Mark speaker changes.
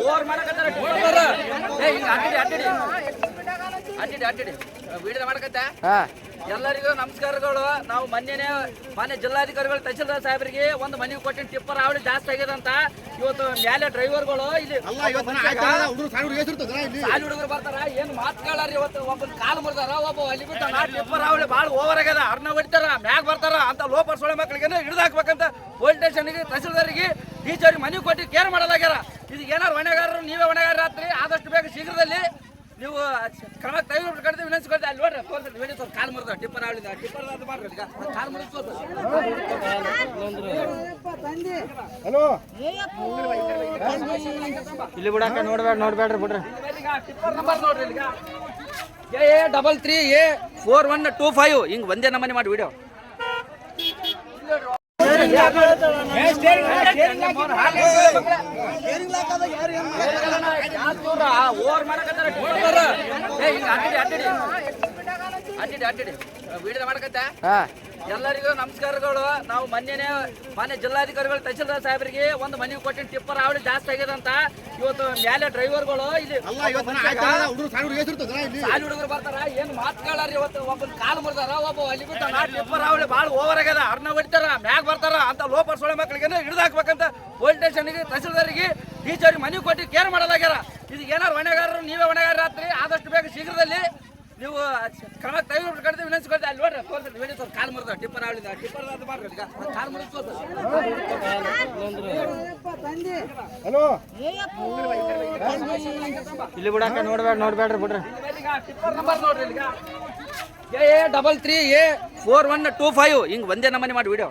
Speaker 1: Over ಮಾಡಕತ್ತಾರ ಅಡ್ಡಿ ಅಡ್ಡಿ ಅಡ್ಡಿ ಅಡ್ಡಿ ವಿಡಿಯೋ ಮಾಡಕತ್ತ ಎಲ್ಲರಿಗೂ ನಮಸ್ಕಾರಗಳು. ನಾವು ಮೊನ್ನೆನೆ ಮಾನ್ಯ ಜಿಲ್ಲಾಧಿಕಾರಿಗಳು ತಹಸೀಲ್ದಾರ್ ಸಾಹೇಬರಿಗೆ ಒಂದು ಮನೆಗೆ ಕೊಟ್ಟಿನ ಟಿಪ್ಪರ್ ಅವಳಿ ಜಾಸ್ತಿ ಆಗಿದೆ ಅಂತ ಇವತ್ತು ಮೇಲೆ ಡ್ರೈವರ್ಗಳು ಇಲ್ಲಿ ಸಾಲಿ ಹುಡುಗರು ಬರ್ತಾರ ಏನ್ ಮಾತುಗಳಾರ ಇವತ್ತು? ಒಬ್ಬನ ಕಾಲು ಮುರಿದಾರ ಒಬ್ಬ ಅಲ್ಲಿ ಬಿಟ್ಟಾನ ಟಿಪ್ಪರ್ ಅವಳಿ ಭಾಳ ಓವರ್ ಆಗ್ಯದ. ಅರ್ನ ಹೊಡಿತಾರ ಮ್ಯಾಗ ಬರ್ತಾರ ಅಂತ ಲೋ ಪರ್ಸೊಳೆ ಮಕ್ಕಳಿಗೆ ಹಿಡಿದಾಕ್ಬೇಕಂತ ಪೊಲೀಸ್ ಸ್ಟೇಷನ್ಗೆ ತಹಸೀಲ್ದಾರಿಗೆ ಟೀಚರ್ಗೆ ಮನೆಗೆ ಕೊಟ್ಟು ಕೇರ್ ಮಾಡೋದಾಗ್ಯಾರ ಇದು ಏನಾರು ಹೊಣೆಗಾರರು ನೀವೇ ಹೊಣೆಗಾರ ಆತ್ರಿ ಆದಷ್ಟು ನೀವು ಕ್ರಮ ತೆಗೆದುಕೊಂಡು ಕಡಿದು ವಿನಂತಿಸ್ಕೊಳ್ತಾ ಅಲ್ಲಿ ನೋಡ್ರಿ ತೋರಿಸಿ ವಿಡಿಯೋ ತೋರಿಸಿ ಕಾಲು ಮುರಿದ ಟಿಪ್ಪರ್ ಟಿಪ್ಪರ್ ಅದು ಮಾಡ್ರಿ ಈಗ ಕಾಲು ಮುರಿದು
Speaker 2: ಇಲ್ಲಿ ಬಿಡಾಕ ನೋಡ್ಬೇಡ ನೋಡ್ಬೇಡ್ರಿ ಬಿಡ್ರಿ
Speaker 1: ಟಿಪ್ಪರ್ ನಂಬರ್ ನೋಡ್ರಿ ಈಗ A A double three A four one two five ಹಿಂಗೆ ಒಂದೇ ನಮೂನೆ ಮಾಡಿ ವಿಡಿಯೋ ಓವರ್ ಮಾಡಕತ್ತಾರ ಎಲ್ಲರಿಗೂ ನಮಸ್ಕಾರಗಳು. ನಾವು ಮೊನ್ನೆನೆ ಮಾನ್ಯ ಜಿಲ್ಲಾಧಿಕಾರಿಗಳು ತಹಸೀಲ್ದಾರ್ ಸಾಹೇಬರಿಗೆ ಒಂದು ಮನೆಗೆ ಕೊಟ್ಟಿನ ಟಿಪ್ಪರ್ ಆವಡಿ ಜಾಸ್ತಿ ಆಗಿದೆ ಅಂತ ಇವತ್ತು ಮೇಲೆ ಡ್ರೈವರ್ಗಳು ಇಲ್ಲಿ ಸಾಲಿ ಹುಡುಗರು ಬರ್ತಾರ ಏನ್ ಮಾತುಗಳಾರ ಇವತ್ತು? ಒಬ್ಬನ ಕಾಲು ಮುರಿದಾರ ಒಬ್ಬ ಅಲ್ಲಿ ಟಿಪ್ಪರ್ ಆವಡಿ ಭಾಳ ಓವರ್ ಆಗ್ಯದ. ಅರ್ಣ ಹೊಡಿತಾರ ಮ್ಯಾಗ ಬರ್ತಾರ ಅಂತ ಲೋಪರ್ ಪರ್ಸೊಳೆ ಮಕ್ಕಳಿಗೆ ಹಿಡಿದಾಕ್ಬೇಕಂತ ಪೊಲೀಸ್ ಸ್ಟೇಷನ್ಗೆ ತಹಸೀಲ್ದಾರಿಗೆ ಟೀಚರ್ ಮನೆಗೆ ಕೊಟ್ಟು ಕೇರ್ ಮಾಡೋದಾಗ್ಯಾರ. ಇದು ಏನಾರು ಹೊಣೆಗಾರರು ನೀವೇ ಹೊಣೆಗಾರ ರಾತ್ರಿ ಆದಷ್ಟು ನೀವು ಕ್ರಮ ತೆಗೆದುಕೊಂಡು ಕಡಿದು ವಿನಂತಿಸ್ಕೊಳ್ತಾ ಅಲ್ಲಿ ನೋಡ್ರಿ ತೋರಿಸಿ ವಿಡಿಯೋ ಕಾಲು ಮುರಿದ ಟಿಪ್ಪರ್ ಅವಳಿಂದ ಟಿಪ್ಪರ್ ಅದು ಮಾಡ್ರಿ ಈಗ. ಕಾಲು ಮುರಿದು
Speaker 2: ಇಲ್ಲಿ ಬಿಡಾಕ ನೋಡ್ಬೇಡ ನೋಡ್ಬೇಡ್ರಿ ಬಿಡ್ರಿ.
Speaker 1: ಟಿಪ್ಪರ್ ನಂಬರ್ ನೋಡ್ರಿ ಈಗ. A A double three A four one two five ಹಿಂಗೆ ಒಂದೇ ನಮೂನೆ ಮಾಡಿ ವಿಡಿಯೋ